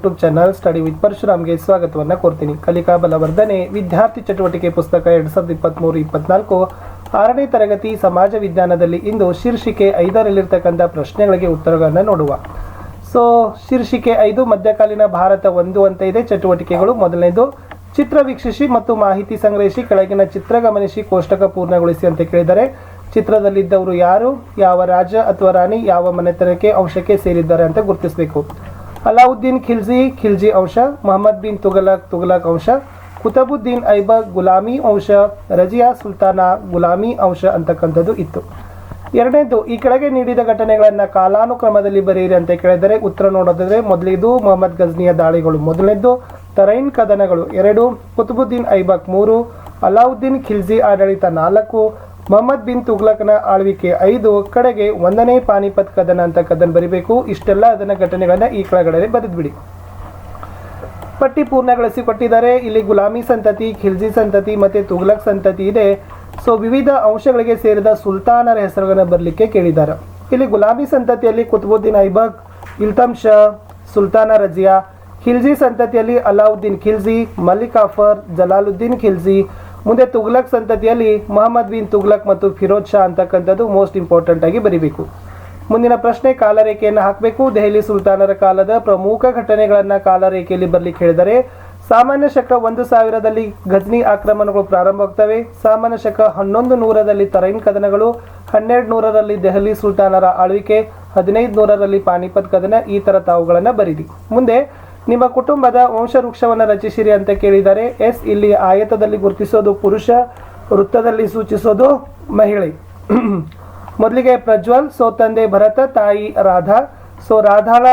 YouTube channel study with ಪರಶುರಾಮ್ಗೆ ಸ್ವಾಗತವನ್ನು ಕೋರ್ತೀನಿ. ಕಲಿಕಾ ಬಲವರ್ಧನೆ, ವಿದ್ಯಾರ್ಥಿ ಚಟುವಟಿಕೆ ಪುಸ್ತಕ ಎರಡ್ ಸಾವಿರದ ಇಪ್ಪತ್ತ್ಮೂರು ಇಪ್ಪತ್ನಾಲ್ಕು, ಆರನೇ ತರಗತಿ ಸಮಾಜ ವಿಜ್ಞಾನದಲ್ಲಿ ಇಂದು ಶೀರ್ಷಿಕೆ ಐದರಲ್ಲಿರ್ತಕ್ಕಂಥ ಪ್ರಶ್ನೆಗಳಿಗೆ ಉತ್ತರಗಳನ್ನು ನೋಡುವ. ಸೊ ಶೀರ್ಷಿಕೆ ಐದು, ಮಧ್ಯಕಾಲೀನ ಭಾರತ ಒಂದು ಅಂತ ಇದೆ ಚಟುವಟಿಕೆಗಳು. ಮೊದಲನೇದು, ಚಿತ್ರ ವೀಕ್ಷಿಸಿ ಮತ್ತು ಮಾಹಿತಿ ಸಂಗ್ರಹಿಸಿ, ಕೆಳಗಿನ ಚಿತ್ರ ಗಮನಿಸಿ, ಕೋಷ್ಟಕ ಪೂರ್ಣಗೊಳಿಸಿ ಅಂತ ಕೇಳಿದರೆ, ಚಿತ್ರದಲ್ಲಿದ್ದವರು ಯಾರು? ಯಾವ ರಾಜ ಅಥವಾ ರಾಣಿ? ಯಾವ ಮನೆತನಕ್ಕೆ ಅಂಶಕ್ಕೆ ಸೇರಿದ್ದಾರೆ ಅಂತ ಗುರುತಿಸಬೇಕು. ಅಲಾವುದ್ದೀನ್ ಖಿಲ್ಜಿ ಖಿಲ್ಜಿ ಅಂಶ ಮೊಹಮ್ಮದ್ ಬಿನ್ ತುಗಲಕ್ ತುಗಲಕ್ ಅಂಶ ಕುತಬುದ್ದೀನ್ ಐಬಕ್ ಗುಲಾಮಿ ಅಂಶ ರಜಿಯಾ ಸುಲ್ತಾನ ಗುಲಾಮಿ ಅಂಶ ಅಂತಕ್ಕಂಥದ್ದು ಇತ್ತು. ಎರಡನೇದು, ಈ ಕೆಳಗೆ ನೀಡಿದ ಘಟನೆಗಳನ್ನು ಕಾಲಾನುಕ್ರಮದಲ್ಲಿ ಬರೆಯಿರಿ ಅಂತ ಕೇಳಿದರೆ ಉತ್ತರ ನೋಡೋದಾದರೆ ಮೊದಲಿದ್ದು ಮೊಹಮ್ಮದ್ ಗಜ್ನಿಯ ದಾಳಿಗಳು. ಮೊದಲನೇದು, ತರೈನ್ ಕದನಗಳು. ಎರಡು, ಕುತುಬುದ್ದೀನ್ ಐಬಕ್. ಮೂರು, ಅಲಾವುದ್ದೀನ್ ಖಿಲ್ಜಿ ಆಡಳಿತ ನಾಲ್ಕು ಮೊಹಮ್ಮದ್ ಬಿನ್ ತುಗ್ಲಕ್ನ ಆಳ್ವಿಕೆ ಐದು, ಕಡೆಗೆ ಒಂದನೇ ಪಾನಿಪತ್ ಕದನ ಅಂತ ಕದನ ಬರಿಬೇಕು. ಇಷ್ಟೆಲ್ಲ ಅದನ್ನ ಘಟನೆಗಳನ್ನ ಈ ಕೆಳಗಡೆ ಬರೆದ್ಬಿಡಿ. ಪಟ್ಟಿ ಪೂರ್ಣಗೊಳಿಸಿ ಕೊಟ್ಟಿದ್ದಾರೆ. ಇಲ್ಲಿ ಗುಲಾಮಿ ಸಂತತಿ, ಖಿಲ್ಜಿ ಸಂತತಿ ಮತ್ತೆ ತುಗ್ಲಕ್ ಸಂತತಿ ಇದೆ. ಸೊ ವಿವಿಧ ಅಂಶಗಳಿಗೆ ಸೇರಿದ ಸುಲ್ತಾನರ ಹೆಸರುಗಳನ್ನು ಬರಲಿಕ್ಕೆ ಕೇಳಿದ್ದಾರೆ. ಇಲ್ಲಿ ಗುಲಾಮಿ ಸಂತತಿಯಲ್ಲಿ ಕುತುಬುದ್ದೀನ್ ಐಬಕ್, ಇಲ್ತಮ್ ಶಾ, ಸುಲ್ತಾನ ರಜಿಯಾ, ಖಿಲ್ಜಿ ಸಂತತಿಯಲ್ಲಿ ಅಲಾವುದ್ದೀನ್ ಖಿಲ್ಜಿ, ಮಲ್ಲಿಕ್ ಆಫರ್, ಜಲಾಲುದ್ದೀನ್ ಖಿಲ್ಜಿ ಮುಂದೆ ತುಗ್ಲಕ್ ಸಂತತಿಯಲ್ಲಿ ಮೊಹಮ್ಮದ್ ಬಿನ್ ತುಗ್ಲಕ್ ಮತ್ತು ಫಿರೋಜ್ ಶಾ ಅಂತಕ್ಕಂಥದ್ದು ಮೋಸ್ಟ್ ಇಂಪಾರ್ಟೆಂಟ್ ಆಗಿ ಬರೀಬೇಕು. ಮುಂದಿನ ಪ್ರಶ್ನೆ ಕಾಲರೇಖೆಯನ್ನು ಹಾಕಬೇಕು. ದೆಹಲಿ ಸುಲ್ತಾನರ ಕಾಲದ ಪ್ರಮುಖ ಘಟನೆಗಳನ್ನು ಕಾಲರೇಖೆಯಲ್ಲಿ ಬರಲಿಕ್ಕೆ ಹೇಳಿದರೆ, ಸಾಮಾನ್ಯ ಶಕ ಒಂದು ಸಾವಿರದಲ್ಲಿ ಘಜ್ನಿ ಆಕ್ರಮಣಗಳು ಪ್ರಾರಂಭವಾಗ್ತವೆ ಸಾಮಾನ್ಯ ಶಕ ಹನ್ನೊಂದು ನೂರರಲ್ಲಿ ತರೈನ್ ಕದನಗಳು, ಹನ್ನೆರಡು ನೂರರಲ್ಲಿ ದೆಹಲಿ ಸುಲ್ತಾನರ ಆಳ್ವಿಕೆ, ಹದಿನೈದು ನೂರರಲ್ಲಿ ಪಾನಿಪತ್ ಕದನ, ಈ ಥರ ತಾವುಗಳನ್ನು ಬರೀರಿ. ಮುಂದೆ ನಿಮ್ಮ ಕುಟುಂಬದ ವಂಶವೃಕ್ಷವನ್ನು ರಚಿಸಿರಿ ಅಂತ ಕೇಳಿದ್ದಾರೆ ಎಸ್, ಇಲ್ಲಿ ಆಯತದಲ್ಲಿ ಗುರುತಿಸೋದು ಪುರುಷ, ವೃತ್ತದಲ್ಲಿ ಸೂಚಿಸೋದು ಮಹಿಳೆ. ಮೊದಲಿಗೆ ಪ್ರಜ್ವಲ್, ಸೊ ತಂದೆ ಭರತ, ತಾಯಿ ರಾಧಾ. ಸೊ ರಾಧಾಳ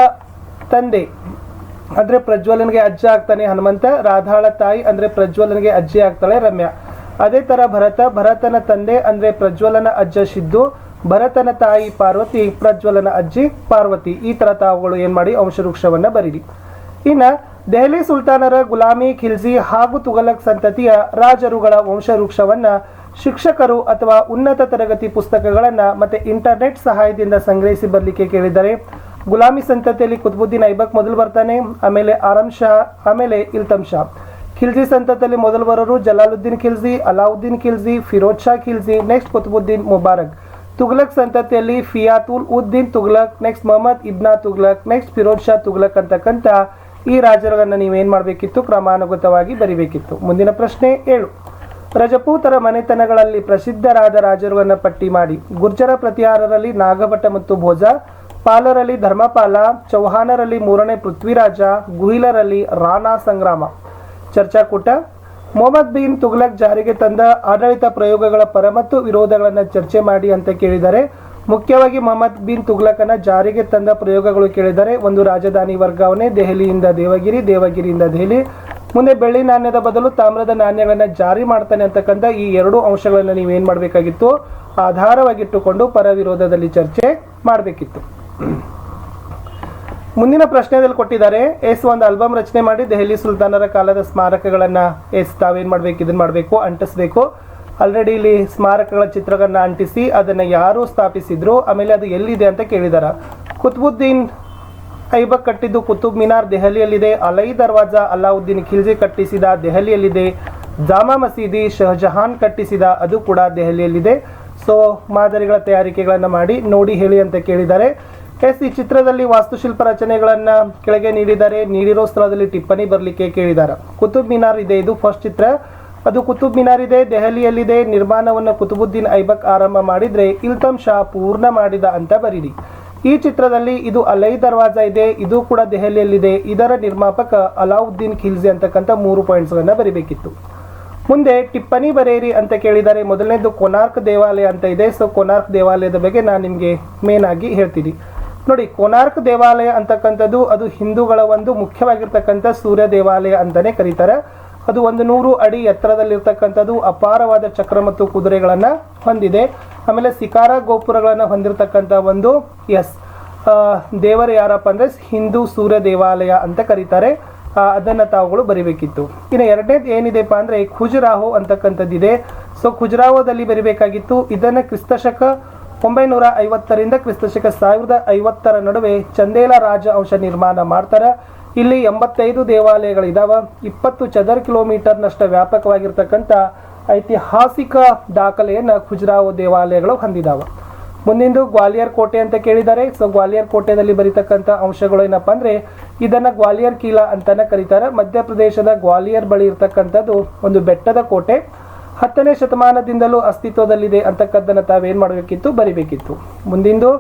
ತಂದೆ ಅಂದ್ರೆ ಪ್ರಜ್ವಲನಿಗೆ ಅಜ್ಜ ಆಗ್ತಾನೆ ಹನುಮಂತ, ರಾಧಾಳ ತಾಯಿ ಅಂದ್ರೆ ಪ್ರಜ್ವಲನಿಗೆ ಅಜ್ಜಿ ಆಗ್ತಾಳೆ ರಮ್ಯಾ. ಅದೇ ತರ ಭರತ, ಭರತನ ತಂದೆ ಅಂದ್ರೆ ಪ್ರಜ್ವಲನ ಅಜ್ಜ ಸಿದ್ದು, ಭರತನ ತಾಯಿ ಪಾರ್ವತಿ, ಪ್ರಜ್ವಲನ ಅಜ್ಜಿ ಪಾರ್ವತಿ. ಈ ತರ ತಾವುಗಳು ಏನು ಮಾಡಿ, ವಂಶವೃಕ್ಷವನ್ನು ಬರೀರಿ. ಇನ್ನ ದೆಹಲಿ ಸುಲ್ತಾನರ ಗುಲಾಮಿ ಖಿಲ್ಜಿ ಹಾಗೂ ತುಗಲಕ್ ಸಂತತಿಯ ರಾಜರುಗಳ ವಂಶವೃಕ್ಷವನ್ನ ಶಿಕ್ಷಕರು ಅಥವಾ ಉನ್ನತ ತರಗತಿ ಪುಸ್ತಕಗಳನ್ನ ಮತ್ತೆ ಇಂಟರ್ನೆಟ್ ಸಹಾಯದಿಂದ ಸಂಗ್ರಹಿಸಿ ಬರಲಿಕ್ಕೆ ಕೇಳಿದ್ದಾರೆ. ಗುಲಾಮಿ ಸಂತತಿಯಲ್ಲಿ ಕುತುಬುದ್ದೀನ್ ಐಬಕ್ ಮೊದಲು ಬರ್ತಾನೆ, ಆಮೇಲೆ ಆರಂ ಶಾ, ಆಮೇಲೆ ಇಲ್ತಮ್ ಶಾ. ಖಿಲ್ಜಿ ಸಂತತಿಯಲ್ಲಿ ಮೊದಲು ಬರೋರು ಜಲಾಲುದ್ದೀನ್ ಖಿಲ್ಜಿ, ಅಲಾವುದ್ದೀನ್ ಖಿಲ್ಜಿ, ಫಿರೋಜ್ ಶಾ ಖಿಲ್ಜಿ, ನೆಕ್ಸ್ಟ್ ಕುತುಬುದ್ದೀನ್ ಮುಬಾರಕ್. ತುಗ್ಲಕ್ ಸಂತತಿಯಲ್ಲಿ ಫಿಯಾತುಲ್ ಉದ್ದೀನ್ ತುಗ್ಲಕ್ ನೆಕ್ಸ್ಟ್ ಮೊಹಮ್ಮದ್ ಇಬ್ನಾ ತುಗ್ಲಕ್ ನೆಕ್ಸ್ಟ್ ಫಿರೋಜ್ ಶಾ ತುಗ್ಲಕ್ ಅಂತಕ್ಕಂಥ ಈ ರಾಜರುಗಳನ್ನು ನೀವೇನು ಮಾಡಬೇಕಿತ್ತು? ಕ್ರಮಾನುಗತವಾಗಿ ಬರಿಬೇಕಿತ್ತು. ಮುಂದಿನ ಪ್ರಶ್ನೆ ಏಳು. ರಜಪೂತರ ಮನೆತನಗಳಲ್ಲಿ ಪ್ರಸಿದ್ಧರಾದ ರಾಜರುಗಳನ್ನು ಪಟ್ಟಿ ಮಾಡಿ. ಗುರ್ಜರ ಪ್ರತಿಹಾರರಲ್ಲಿ ನಾಗಭಟ ಮತ್ತು ಭೋಜ, ಪಾಲರಲ್ಲಿ ಧರ್ಮಪಾಲ ಚೌಹಾನರಲ್ಲಿ ಮೂರನೇ ಪೃಥ್ವಿರಾಜ, ಗುಹಿಲರಲ್ಲಿ ರಾಣಾ ಸಂಗ್ರಾಮ. ಚರ್ಚಾಕೂಟ. ಮೊಹಮ್ಮದ್ ಬಿನ್ ತುಗ್ಲಕ್ ಜಾರಿಗೆ ತಂದ ಆಡಳಿತ ಪ್ರಯೋಗಗಳ ಪರ ಮತ್ತು ವಿರೋಧಗಳನ್ನು ಚರ್ಚೆ ಮಾಡಿ ಅಂತ ಕೇಳಿದರೆ ಮುಖ್ಯವಾಗಿ ಮೊಹಮ್ಮದ್ ಬಿನ್ ತುಗ್ಲಕನ ಜಾರಿಗೆ ತಂದ ಪ್ರಯೋಗಗಳು ಕೇಳಿದರೆ, ಒಂದು ರಾಜಧಾನಿ ವರ್ಗಾವಣೆ, ದೆಹಲಿಯಿಂದ ದೇವಗಿರಿ, ದೇವಗಿರಿಯಿಂದ ದೆಹಲಿ. ಮುಂದೆ ಬೆಳ್ಳಿ ನಾಣ್ಯದ ಬದಲು ತಾಮ್ರದ ನಾಣ್ಯಗಳನ್ನು ಜಾರಿ ಮಾಡ್ತಾನೆ ಅಂತಕ್ಕಂಥ ಈ ಎರಡು ಅಂಶಗಳನ್ನು ನೀವೇನು ಮಾಡಬೇಕಾಗಿತ್ತು? ಆಧಾರವಾಗಿಟ್ಟುಕೊಂಡು ಪರ ವಿರೋಧದಲ್ಲಿ ಚರ್ಚೆ ಮಾಡಬೇಕಿತ್ತು. ಮುಂದಿನ ಪ್ರಶ್ನೆದಲ್ಲಿ ಕೊಟ್ಟಿದ್ದಾರೆ, ಎಸ್ ಒಂದು ಆಲ್ಬಮ್ ರಚನೆ ಮಾಡಿ ದೆಹಲಿ ಸುಲ್ತಾನರ ಕಾಲದ ಸ್ಮಾರಕಗಳನ್ನು ಎಸ್ ತಾವೇನು ಮಾಡಬೇಕು ಇದನ್ನು ಮಾಡಬೇಕು, ಅಂಟಿಸ್ಬೇಕು. ಆಲ್ರೆಡಿ ಇಲ್ಲಿ ಸ್ಮಾರಕಗಳ ಚಿತ್ರಗಳನ್ನ ಅಂಟಿಸಿ ಅದನ್ನು ಯಾರು ಸ್ಥಾಪಿಸಿದ್ರು, ಆಮೇಲೆ ಅದು ಎಲ್ಲಿದೆ ಅಂತ ಕೇಳಿದಾರ. ಕುತುಬುದ್ದೀನ್ ಐಬಕ್ ಕಟ್ಟಿದ್ದು ಕುತುಬ್ ಮಿನಾರ್ ದೆಹಲಿಯಲ್ಲಿದೆ, ಅಲೈ ದರ್ವಾಜಾ ಅಲ್ಲಾವುದ್ದೀನ್ ಖಿಲ್ಜಿ ಕಟ್ಟಿಸಿದ ದೆಹಲಿಯಲ್ಲಿದೆ, ಜಾಮಾ ಮಸೀದಿ ಶಹಜಹಾನ್ ಕಟ್ಟಿಸಿದ ಅದು ಕೂಡ ದೆಹಲಿಯಲ್ಲಿದೆ. ಸೊ ಮಾದರಿಗಳ ತಯಾರಿಕೆಗಳನ್ನು ಮಾಡಿ ನೋಡಿ ಹೇಳಿ ಅಂತ ಕೇಳಿದ್ದಾರೆ ಎಸ್, ಈ ಚಿತ್ರದಲ್ಲಿ ವಾಸ್ತುಶಿಲ್ಪ ರಚನೆಗಳನ್ನು ಕೆಳಗೆ ನೀಡಿದ್ದಾರೆ. ನೀಡಿರೋ ಸ್ಥಳದಲ್ಲಿ ಟಿಪ್ಪಣಿ ಬರಲಿಕ್ಕೆ ಕೇಳಿದ್ದಾರೆ ಕುತುಬ್ ಮಿನಾರ್ ಇದೆ, ಇದು ಫಸ್ಟ್ ಚಿತ್ರ. ಅದು ಕುತುಬ್ ಮಿನಾರ್ ಇದೆ ದೆಹಲಿಯಲ್ಲಿದೆ. ನಿರ್ಮಾಣವನ್ನು ಕುತುಬುದ್ದೀನ್ ಐಬಕ್ ಆರಂಭ ಮಾಡಿದ್ರೆ ಇಲ್ತಮ್ ಶಾ ಪೂರ್ಣ ಮಾಡಿದ ಅಂತ ಬರೀರಿ. ಈ ಚಿತ್ರದಲ್ಲಿ ಇದು ಅಲೈ ದರ್ವಾಜಾ ಇದೆ, ಇದು ಕೂಡ ದೆಹಲಿಯಲ್ಲಿದೆ. ಇದರ ನಿರ್ಮಾಪಕ ಅಲಾವುದ್ದೀನ್ ಖಿಲ್ಜಿ ಅಂತಕ್ಕಂಥ ಮೂರು ಪಾಯಿಂಟ್ಸ್ಗಳನ್ನು ಬರೀಬೇಕಿತ್ತು. ಮುಂದೆ ಟಿಪ್ಪಣಿ ಬರೆಯಿರಿ ಅಂತ ಕೇಳಿದರೆ ಮೊದಲನೇದು ಕೊನಾರ್ಕ್ ದೇವಾಲಯ ಅಂತ ಇದೆ. ಸೊ ಕೊನಾರ್ಕ್ ದೇವಾಲಯದ ಬಗ್ಗೆ ನಾನು ನಿಮಗೆ ಮೇನ್ ಆಗಿ ಹೇಳ್ತೀನಿ. ನೋಡಿ, ಕೊನಾರ್ಕ್ ದೇವಾಲಯ ಅಂತಕ್ಕಂಥದ್ದು ಅದು ಹಿಂದೂಗಳ ಒಂದು ಮುಖ್ಯವಾಗಿರ್ತಕ್ಕಂಥ ಸೂರ್ಯ ದೇವಾಲಯ ಅಂತಲೇ ಕರೀತಾರೆ. ಅದು ಒಂದು ನೂರು ಅಡಿ ಎತ್ತರದಲ್ಲಿರ್ತಕ್ಕಂಥದ್ದು ಅಪಾರವಾದ ಚಕ್ರ ಮತ್ತು ಕುದುರೆಗಳನ್ನು ಹೊಂದಿದೆ. ಆಮೇಲೆ ಸಿಕಾರ ಗೋಪುರಗಳನ್ನು ಹೊಂದಿರತಕ್ಕಂಥ ಒಂದು, ಎಸ್ ದೇವರು ಯಾರಪ್ಪ ಅಂದರೆ ಹಿಂದೂ ಸೂರ್ಯ ದೇವಾಲಯ ಅಂತ ಕರೀತಾರೆ. ಅದನ್ನು ತಾವುಗಳು ಬರಿಬೇಕಿತ್ತು. ಇನ್ನು ಎರಡನೇದು ಏನಿದೆಪ್ಪ ಅಂದ್ರೆ ಖುಜುರಾಹೋ ಅಂತಕ್ಕಂಥದ್ದಿದೆ. ಸೊ, ಖುಜುರಾಹೋದಲ್ಲಿ ಬರಿಬೇಕಾಗಿತ್ತು, ಇದನ್ನ ಕ್ರಿಸ್ತಶಕ ಒಂಬೈನೂರ ಐವತ್ತರಿಂದ ಕ್ರಿಸ್ತಶಕ ಸಾವಿರದ ಐವತ್ತರ ನಡುವೆ ಚಂದೇಲ ರಾಜ ಅಂಶ ನಿರ್ಮಾಣ ಮಾಡ್ತಾರೆ. ಇಲ್ಲಿ ಎಂಬತ್ತೈದು ದೇವಾಲಯಗಳಿದಾವ. ಇಪ್ಪತ್ತು ಚದರ ಕಿಲೋಮೀಟರ್ನಷ್ಟು ವ್ಯಾಪಕವಾಗಿರ್ತಕ್ಕಂಥ ಐತಿಹಾಸಿಕ ದಾಖಲೆಯನ್ನು ಖುಜರಾವ್ ದೇವಾಲಯಗಳು ಹೊಂದಿದಾವ. ಮುಂದಿಂದು ಗ್ವಾಲಿಯರ್ ಕೋಟೆ ಅಂತ ಕೇಳಿದ್ದಾರೆ ಸೊ ಗ್ವಾಲಿಯರ್ ಕೋಟೆಯಲ್ಲಿ ಬರೀತಕ್ಕಂಥ ಅಂಶಗಳು ಏನಪ್ಪ ಅಂದರೆ, ಇದನ್ನ ಗ್ವಾಲಿಯರ್ ಕೀಲಾ ಅಂತಾನೆ ಕರೀತಾರೆ. ಮಧ್ಯಪ್ರದೇಶದ ಗ್ವಾಲಿಯರ್ ಬಳಿ ಇರತಕ್ಕಂಥದ್ದು ಒಂದು ಬೆಟ್ಟದ ಕೋಟೆ. ಹತ್ತನೇ ಶತಮಾನದಿಂದಲೂ ಅಸ್ತಿತ್ವದಲ್ಲಿದೆ ಅಂತಕ್ಕದ್ದನ್ನು ತಾವೇನ್ ಮಾಡಬೇಕಿತ್ತು? ಬರಿಬೇಕಿತ್ತು. ಮುಂದಿಂದು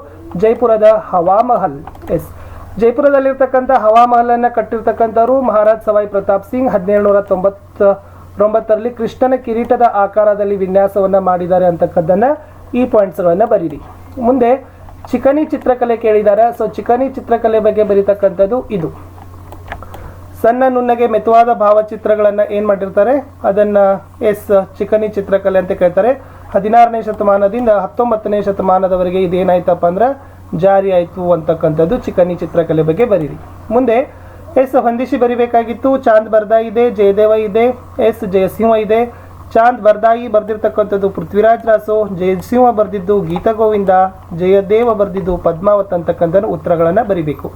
ಜೈಪುರದ ಹವಾಮಹಲ್, ಎಸ್. ಜೈಪುರದಲ್ಲಿರ್ತಕ್ಕಂಥ ಹವಾಮಹಲನ್ನು ಕಟ್ಟಿರ್ತಕ್ಕಂಥವರು ಮಹಾರಾಜ್ ಸವಾಯಿ ಪ್ರತಾಪ್ ಸಿಂಗ್ ಹದಿನೇಳುನೂರ ತೊಂಬತ್ತೊಂಬತ್ತರಲ್ಲಿ ಕೃಷ್ಣನ ಕಿರೀಟದ ಆಕಾರದಲ್ಲಿ ವಿನ್ಯಾಸವನ್ನ ಮಾಡಿದ್ದಾರೆ ಅಂತಕ್ಕದ್ದನ್ನ ಈ ಪಾಯಿಂಟ್ಸ್ಗಳನ್ನು ಬರೀರಿ. ಮುಂದೆ ಚಿಕನಿ ಚಿತ್ರಕಲೆ ಕೇಳಿದ್ದಾರೆ ಸೊ ಚಿಕನಿ ಚಿತ್ರಕಲೆ ಬಗ್ಗೆ ಬರೀತಕ್ಕಂಥದ್ದು ಇದು. ಸಣ್ಣ ನುಣ್ಣಗೆ ಮೆತುವಾದ ಭಾವಚಿತ್ರಗಳನ್ನ ಏನು ಮಾಡಿರ್ತಾರೆ? ಅದನ್ನ ಎಸ್ ಚಿಕನಿ ಚಿತ್ರಕಲೆ ಅಂತ ಕೇಳ್ತಾರೆ. ಹದಿನಾರನೇ ಶತಮಾನದಿಂದ ಹತ್ತೊಂಬತ್ತನೇ ಶತಮಾನದವರೆಗೆ ಇದೇನಾಯ್ತಪ್ಪ ಅಂದ್ರೆ ಜಾರಿ ಆಯ್ತು ಅಂತಕ್ಕಂಥದ್ದು ಚಿಕನಿ ಚಿತ್ರಕಲೆ ಬಗ್ಗೆ ಬರೀರಿ. ಮುಂದೆ, ಎಸ್ ಹೊಂದಿಸಿ ಬರಿಬೇಕಾಗಿತ್ತು, ಚಾಂದ್ ಬರ್ದಾ ಇದೆ, ಜಯದೇವ ಇದೆ, ಎಸ್ ಜಯಸಿಂಹ ಇದೆ. ಚಾಂದ್ ಬರ್ದಾಯಿ ಬರೆದಿರ್ತಕ್ಕಂಥದ್ದು ಪೃಥ್ವಿರಾಜ್ ರಾಸು ಜಯಸಿಂಹ ಬರೆದಿದ್ದು ಗೀತಾ ಗೋವಿಂದ, ಜಯದೇವ ಬರೆದಿದ್ದು ಪದ್ಮಾವತ್ ಅಂತಕ್ಕಂಥ ಉತ್ತರಗಳನ್ನು ಬರಿಬೇಕು.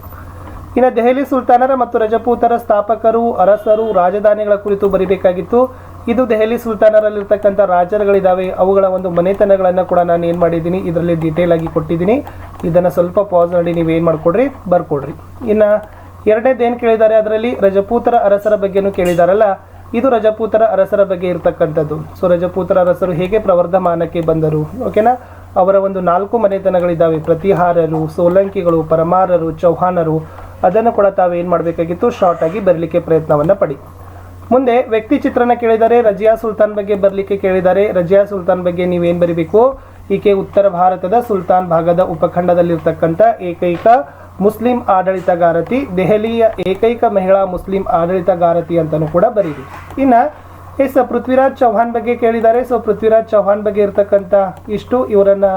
ಇನ್ನು ದೆಹಲಿ ಸುಲ್ತಾನರ ಮತ್ತು ರಜಪೂತರ ಸ್ಥಾಪಕರು, ಅರಸರು, ರಾಜಧಾನಿಗಳ ಕುರಿತು ಬರಿಬೇಕಾಗಿತ್ತು. ಇದು ದೆಹಲಿ ಸುಲ್ತಾನರಲ್ಲಿರ್ತಕ್ಕಂಥ ರಾಜರುಗಳಿದ್ದಾವೆ. ಅವುಗಳ ಒಂದು ಮನೆತನಗಳನ್ನು ಕೂಡ ನಾನು ಏನು ಮಾಡಿದ್ದೀನಿ, ಇದರಲ್ಲಿ ಡೀಟೇಲ್ ಆಗಿ ಕೊಟ್ಟಿದ್ದೀನಿ. ಇದನ್ನು ಸ್ವಲ್ಪ ಪಾಸ್ ಮಾಡಿ ನೀವು ಏನು ಮಾಡಿಕೊಡ್ರಿ, ಬರ್ಕೊಡ್ರಿ. ಇನ್ನು ಏನು ಕೇಳಿದ್ದಾರೆ, ಅದರಲ್ಲಿ ರಜಪೂತರ ಅರಸರ ಬಗ್ಗೆನೂ ಕೇಳಿದಾರಲ್ಲ. ಇದು ರಜಪೂತರ ಅರಸರ ಬಗ್ಗೆ ಇರತಕ್ಕಂಥದ್ದು. ಸೊ ರಜಪೂತರ ಅರಸರು ಹೇಗೆ ಪ್ರವರ್ಧಮಾನಕ್ಕೆ ಬಂದರು ಓಕೆನಾ ಅವರ ಒಂದು ನಾಲ್ಕು ಮನೆತನಗಳಿದ್ದಾವೆ. ಪ್ರತಿಹಾರರು, ಸೋಲಂಕಿಗಳು, ಪರಮಾರರು, ಚೌಹಾನರು, ಅದನ್ನು ಕೂಡ ತಾವೇನು ಮಾಡಬೇಕಾಗಿತ್ತು ಶಾರ್ಟ್ ಆಗಿ ಬರಲಿಕ್ಕೆ ಪ್ರಯತ್ನವನ್ನು ಪಡಿ. ಮುಂದೆ ವ್ಯಕ್ತಿ ಚಿತ್ರಣ ಕೇಳಿದರೆ ರಜಿಯಾ ಸುಲ್ತಾನ್ ಬಗ್ಗೆ ಬರಲಿಕ್ಕೆ ಕೇಳಿದ್ದಾರೆ ರಜಿಯಾ ಸುಲ್ತಾನ್ ಬಗ್ಗೆ ನೀವೇನು ಬರಿಬೇಕು? ಈಕೆ ಉತ್ತರ ಭಾರತದ ಸುಲ್ತಾನ್ ಭಾಗದ ಉಪಖಂಡದಲ್ಲಿರ್ತಕ್ಕಂಥ ಏಕೈಕ ಮುಸ್ಲಿಂ ಆಡಳಿತಗಾರತಿ, ದೆಹಲಿಯ ಏಕೈಕ ಮಹಿಳಾ ಮುಸ್ಲಿಂ ಆಡಳಿತಗಾರತಿ ಅಂತಲೂ ಕೂಡ ಬರೀರಿ. ಇನ್ನ ಎಸ್ ಪೃಥ್ವಿರಾಜ್ ಚೌಹಾನ್ ಬಗ್ಗೆ ಕೇಳಿದ್ದಾರೆ ಸೊ ಪೃಥ್ವಿರಾಜ್ ಚೌಹಾನ್ ಬಗ್ಗೆ ಇರ್ತಕ್ಕಂಥ ಇಷ್ಟು ಇವರನ್ನ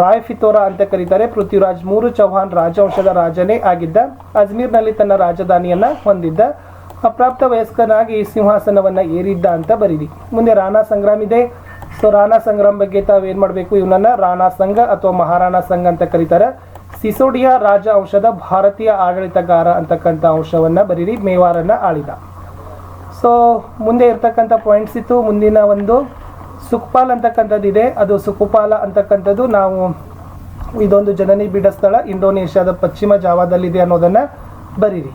ರಾಯ್ ಫಿತೋರಾ ಅಂತ ಕರೀತಾರೆ. ಪೃಥ್ವಿರಾಜ್ ಮೂರು ಚೌಹಾನ್ ರಾಜವಂಶದ ರಾಜನೇ ಆಗಿದ್ದ. ಅಜ್ಮೀರ್ನಲ್ಲಿ ತನ್ನ ರಾಜಧಾನಿಯನ್ನ ಹೊಂದಿದ್ದ. ಅಪ್ರಾಪ್ತ ವಯಸ್ಕನಾಗಿ ಸಿಂಹಾಸನವನ್ನ ಏರಿದ್ದ ಅಂತ ಬರೀರಿ. ಮುಂದೆ ರಾಣಾ ಸಂಗ್ರಾಮ್ ಇದೆ. ಸೊ ರಾಣಾ ಸಂಗ್ರಾಮ್ ಬಗ್ಗೆ ತಾವೇನ್ ಮಾಡಬೇಕು? ಇವನನ್ನ ರಾಣಾ ಸಂಘ ಅಥವಾ ಮಹಾರಾಣಾ ಸಂಘ ಅಂತ ಕರೀತಾರೆ. ಸಿಸೋಡಿಯಾ ರಾಜ ಅಂಶದ ಭಾರತೀಯ ಆಡಳಿತಗಾರ ಅಂತಕ್ಕಂಥ ಅಂಶವನ್ನ ಬರೀರಿ. ಮೇವಾರನ್ನ ಆಳಿದ. ಸೊ ಮುಂದೆ ಇರ್ತಕ್ಕಂಥ ಪಾಯಿಂಟ್ಸ್ ಇತ್ತು. ಮುಂದಿನ ಒಂದು ಸುಖಪಾಲ್ ಅಂತಕ್ಕಂಥದ್ದು ಇದೆ. ಅದು ಸುಖಪಾಲ ಅಂತಕ್ಕಂಥದ್ದು ನಾವು ಇದೊಂದು ಜನನಿ ಬೀಡ ಸ್ಥಳ ಇಂಡೋನೇಷ್ಯಾದ ಪಶ್ಚಿಮ ಜಾವಾದಲ್ಲಿದೆ ಅನ್ನೋದನ್ನ ಬರೀರಿ.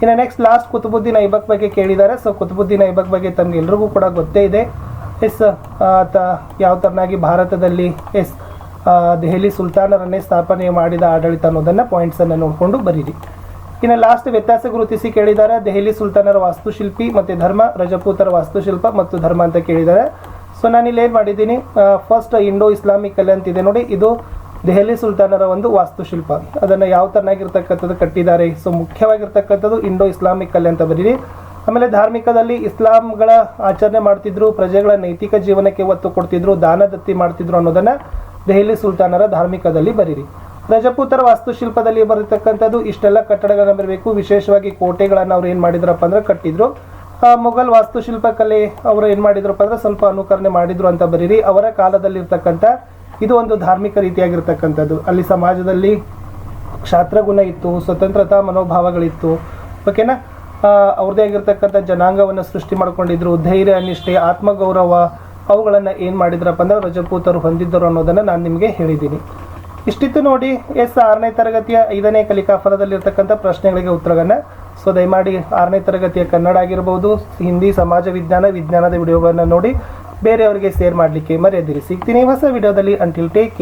ಇನ್ನು ನೆಕ್ಸ್ಟ್ ಲಾಸ್ಟ್ ಕುತುಬುದ್ದೀನ್ ಐಬಕ್ ಬಗ್ಗೆ ಕೇಳಿದ್ದಾರೆ. ಸೊ ಕುತುಬುದ್ದೀನ್ ಐಬಕ್ ಬಗ್ಗೆ ತಮ್ಗೆ ಎಲ್ರಿಗೂ ಕೂಡ ಗೊತ್ತೇ ಇದೆ. ಎಸ್ ಆತ ಯಾವ ಥರನಾಗಿ ಭಾರತದಲ್ಲಿ, ಎಸ್ ದೆಹಲಿ ಸುಲ್ತಾನರನ್ನೇ ಸ್ಥಾಪನೆ ಮಾಡಿದ ಆಡಳಿತ ಅನ್ನೋದನ್ನು ಪಾಯಿಂಟ್ಸನ್ನು ನೋಡಿಕೊಂಡು ಬರೀರಿ. ಇನ್ನು ಲಾಸ್ಟ್ ವ್ಯತ್ಯಾಸ ಗುರುತಿಸಿ ಕೇಳಿದ್ದಾರೆ. ದೆಹಲಿ ಸುಲ್ತಾನರ ವಾಸ್ತುಶಿಲ್ಪಿ ಮತ್ತು ಧರ್ಮ, ರಜಪೂತರ ವಾಸ್ತುಶಿಲ್ಪ ಮತ್ತು ಧರ್ಮ ಅಂತ ಕೇಳಿದ್ದಾರೆ. ಸೊ ನಾನು ಇಲ್ಲಿ ಏನು ಮಾಡಿದ್ದೀನಿ? ಫಸ್ಟ್ ಇಂಡೋ ಇಸ್ಲಾಮಿಕ್ ಕಲೆ ಅಂತಿದೆ ನೋಡಿ. ಇದು ದೆಹಲಿ ಸುಲ್ತಾನರ ಒಂದು ವಾಸ್ತುಶಿಲ್ಪ. ಅದನ್ನು ಯಾವ ಥರನಾಗಿರ್ತಕ್ಕಂಥದ್ದು ಕಟ್ಟಿದ್ದಾರೆ? ಸೊ ಮುಖ್ಯವಾಗಿರ್ತಕ್ಕಂಥದ್ದು ಇಂಡೋ ಇಸ್ಲಾಮಿಕ್ ಕಲೆ ಅಂತ ಬರೀರಿ. ಆಮೇಲೆ ಧಾರ್ಮಿಕದಲ್ಲಿ ಇಸ್ಲಾಂಗಳ ಆಚರಣೆ ಮಾಡ್ತಿದ್ರು, ಪ್ರಜೆಗಳ ನೈತಿಕ ಜೀವನಕ್ಕೆ ಒತ್ತು ಕೊಡ್ತಿದ್ರು ದಾನ ದತ್ತಿ ಮಾಡ್ತಿದ್ರು ಅನ್ನೋದನ್ನ ದೆಹಲಿ ಸುಲ್ತಾನರ ಧಾರ್ಮಿಕದಲ್ಲಿ ಬರೀರಿ. ರಜಪೂತರ ವಾಸ್ತುಶಿಲ್ಪದಲ್ಲಿ ಬರತಕ್ಕಂಥದ್ದು ಇಷ್ಟೆಲ್ಲ ಕಟ್ಟಡಗಳನ್ನ ಬರಬೇಕು, ವಿಶೇಷವಾಗಿ ಕೋಟೆಗಳನ್ನು ಅವ್ರು ಏನು ಮಾಡಿದ್ರಪ್ಪ ಅಂದ್ರೆ ಕಟ್ಟಿದ್ರು. ಮೊಘಲ್ ವಾಸ್ತುಶಿಲ್ಪ ಕಲೆ ಅವರು ಏನು ಮಾಡಿದ್ರಪ್ಪ ಅಂದ್ರೆ ಸ್ವಲ್ಪ ಅನುಕರಣೆ ಮಾಡಿದ್ರು ಅಂತ ಬರೀರಿ. ಅವರ ಕಾಲದಲ್ಲಿರ್ತಕ್ಕಂಥ ಇದು ಒಂದು ಧಾರ್ಮಿಕ ರೀತಿಯಾಗಿರ್ತಕ್ಕಂಥದ್ದು. ಅಲ್ಲಿ ಸಮಾಜದಲ್ಲಿ ಕ್ಷಾತ್ರಗುಣ ಇತ್ತು, ಸ್ವತಂತ್ರತಾ ಮನೋಭಾವಗಳಿತ್ತು. ಓಕೆನಾ ಅವ್ರದೇ ಆಗಿರ್ತಕ್ಕಂಥ ಜನಾಂಗವನ್ನು ಸೃಷ್ಟಿ ಮಾಡ್ಕೊಂಡಿದ್ರು, ಧೈರ್ಯ, ನಿಷ್ಠೆ, ಆತ್ಮಗೌರವ, ಅವುಗಳನ್ನು ಏನು ಮಾಡಿದ್ರಪ್ಪ ಅಂದ್ರೆ ರಜಪೂತರು ಹೊಂದಿದ್ದರು ಅನ್ನೋದನ್ನು ನಾನು ನಿಮಗೆ ಹೇಳಿದ್ದೀನಿ ಇಷ್ಟಿತ್ತು ನೋಡಿ, ಎಸ್, ಆರನೇ ತರಗತಿಯ ಐದನೇ ಕಲಿಕಾ ಫಲದಲ್ಲಿರ್ತಕ್ಕಂಥ ಪ್ರಶ್ನೆಗಳಿಗೆ ಉತ್ತರಗಳನ್ನು. ಸೊ ದಯಮಾಡಿ ಆರನೇ ತರಗತಿಯ ಕನ್ನಡ ಆಗಿರ್ಬೋದು, ಹಿಂದಿ, ಸಮಾಜ ವಿಜ್ಞಾನ, ವಿಜ್ಞಾನದ ವಿಡಿಯೋಗಳನ್ನು ನೋಡಿ. ಬೇರೆಯವರಿಗೆ ಶೇರ್ ಮಾಡಲಿಕ್ಕೆ ಮರೆಯದಿರಿ. ಸಿಗ್ತೀನಿ ಹೊಸ ವಿಡಿಯೋದಲ್ಲಿ. Until take